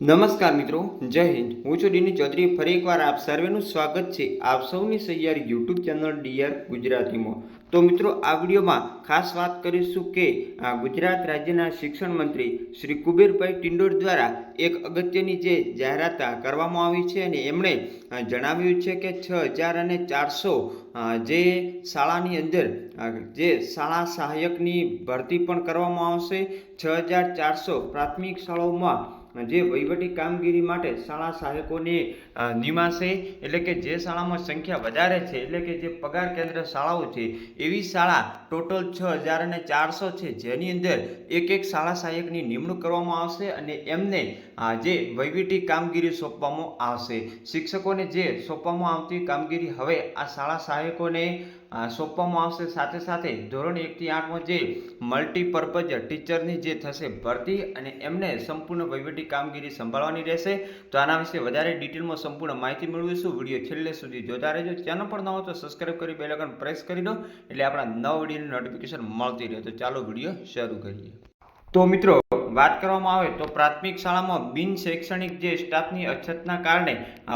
નમસ્કાર મિત્રો, જય હિન્દ. હું છું ડીની ચૌધરી. ફરી એકવાર આપ સર્વેનું સ્વાગત છે આપ સૌની સૈયારી યુટ્યુબ ચેનલ ડીઆર ગુજરાતીમાં. તો મિત્રો, આ વિડીયોમાં ખાસ વાત કરીશું કે ગુજરાત રાજ્યના શિક્ષણ મંત્રી શ્રી કુબેરભાઈ ટિંડોર દ્વારા એક અગત્યની જે જાહેરાત કરવામાં આવી છે અને એમણે જણાવ્યું છે કે છ હજાર અને ચારસો જે શાળાની અંદર જે શાળા સહાયકની ભરતી પણ કરવામાં આવશે. છ હજાર ચારસો પ્રાથમિક શાળાઓમાં જે વહીવટી કામગીરી માટે શાળા સહાયકોને નિમાશે, એટલે કે જે શાળામાં સંખ્યા વધારે છે, એટલે કે જે પગાર કેન્દ્ર શાળાઓ છે, એવી શાળા ટોટલ છ હજાર અને ચારસો છે, જેની અંદર એક એક શાળા સહાયકની નિમણૂક કરવામાં આવશે અને એમને જે વહીવટી કામગીરી સોંપવામાં આવશે. શિક્ષકોને જે સોંપવામાં આવતી કામગીરી, હવે આ શાળા સહાયકોને સોંપવામાં આવશે. સાથે સાથે ધોરણ એકથી આઠમાં જે મલ્ટીપર્પઝ ટીચરની જે થશે ભરતી અને એમને સંપૂર્ણ વહીવટી કામગીરી સંભાળવાની રહેશે. તો આના વિશે વધારે ડિટેલમાં સંપૂર્ણ માહિતી મેળવીશું. વીડિયો છેલ્લે સુધી જોતા રહેજો. ચેનલ પર ન હો તો સબસ્ક્રાઇબ કરી બેલ પ્રેસ કરી દો. એટલે આપણા નવા વિડીયોની નોટિફિકેશન મળતી રહે. તો ચાલો વીડિયો શરૂ કરીએ. તો મિત્રો વાત કરવામાં આવે તો પ્રાથમિક શાળામાં બિન શૈક્ષણિક જે સ્ટાફની અછતના કારણે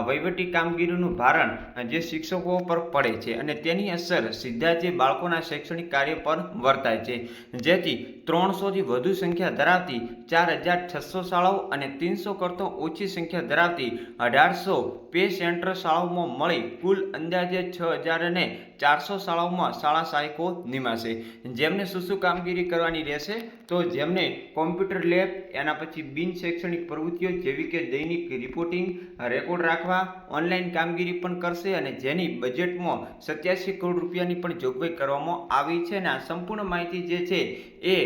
વહીવટી કામગીરીનું ભારણ જે શિક્ષકો પર પડે છે અને તેની અસર સીધા જે બાળકોના શૈક્ષણિક કાર્ય પર વર્તાય છે. જેથી ત્રણસોથી વધુ સંખ્યા ધરાવતી ચાર હજાર છસો શાળાઓ અને ત્રણસો કરતાં ઓછી સંખ્યા ધરાવતી અઢારસો પે સેન્ટર શાળાઓમાં મળી કુલ અંદાજે છ હજાર અને ચારસો શાળાઓમાં શાળા સહાયકો નિમાશે. જેમને શું શું કામગીરી કરવાની રહેશે? તો જેમને કોમ્પ્યુટર લેબ એના પછી બિન શૈક્ષણિક પ્રવૃત્તિઓ જેવી કે દૈનિક રિપોર્ટિંગ રેકોર્ડ રાખવા ઓનલાઈન કામગીરી પણ કરશે અને જેની બજેટમાં સત્યાસી કરોડ રૂપિયાની પણ જોગવાઈ કરવામાં આવી છે અને આ સંપૂર્ણ માહિતી જે છે એ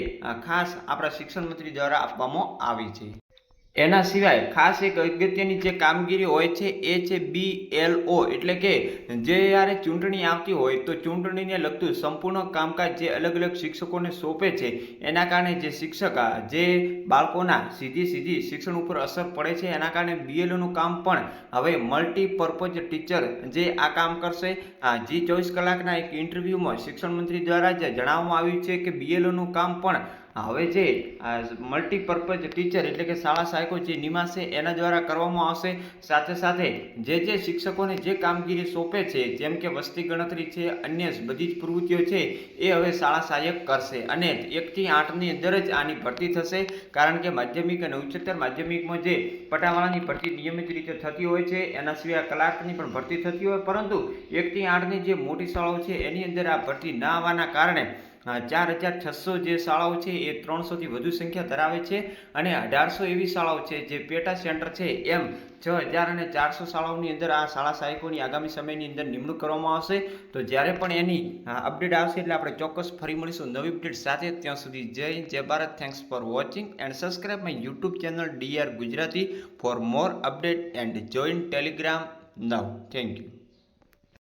ખાસ આપણા શિક્ષણ મંત્રી દ્વારા આપવામાં આવી છે. એના સિવાય ખાસ એક અગત્યની જે કામગીરી હોય છે, એ છે બી એલ ઓ એટલે કે જે જ્યારે ચૂંટણી આવતી હોય, તો ચૂંટણીને લગતું સંપૂર્ણ કામકાજ જે અલગ અલગ શિક્ષકોને સોંપે છે, એના કારણે જે શિક્ષક જે બાળકોના સીધી સીધી શિક્ષણ ઉપર અસર પડે છે, એના કારણે બીએલઓનું કામ પણ હવે મલ્ટીપર્પઝ ટીચર જે આ કામ કરશે. જી ચોવીસ કલાકના એક ઇન્ટરવ્યૂમાં શિક્ષણ મંત્રી દ્વારા જે જણાવવામાં આવ્યું છે કે બીએલઓનું કામ પણ હવે જે મલ્ટીપર્પઝ ટીચર એટલે કે શાળા સહાયકો જે નિમાશે, એના દ્વારા કરવામાં આવશે. સાથે સાથે જે જે શિક્ષકોને જે કામગીરી સોંપે છે, જેમ કે વસ્તી ગણતરી છે, અન્ય બધી જ પ્રવૃત્તિઓ છે, એ હવે શાળા સહાયક કરશે અને એકથી આઠની અંદર જ આની ભરતી થશે. કારણ કે માધ્યમિક અને ઉચ્ચતર માધ્યમિકમાં જે પટાવાળાની ભરતી નિયમિત રીતે થતી હોય છે, એના સિવાય કલાકની પણ ભરતી થતી હોય, પરંતુ એકથી આઠની જે મોટી શાળાઓ છે, એની અંદર આ ભરતી ના આવવાના કારણે ચાર હજાર છસો જે શાળાઓ છે એ ત્રણસોથી વધુ સંખ્યા ધરાવે છે અને અઢારસો એવી શાળાઓ છે જે પેટા સેન્ટર છે. એમ છ હજાર અને ચારસો શાળાઓની અંદર આ શાળા સહાયકોની આગામી સમયની અંદર નિમણૂક કરવામાં આવશે. તો જ્યારે પણ એની અપડેટ આવશે એટલે આપણે ચોક્કસ ફરી મળીશું નવી અપડેટ સાથે. ત્યાં સુધી જય જય Bharat. Thanks for watching and subscribe my YouTube channel DR Gujarati for more update and join Telegram now thank you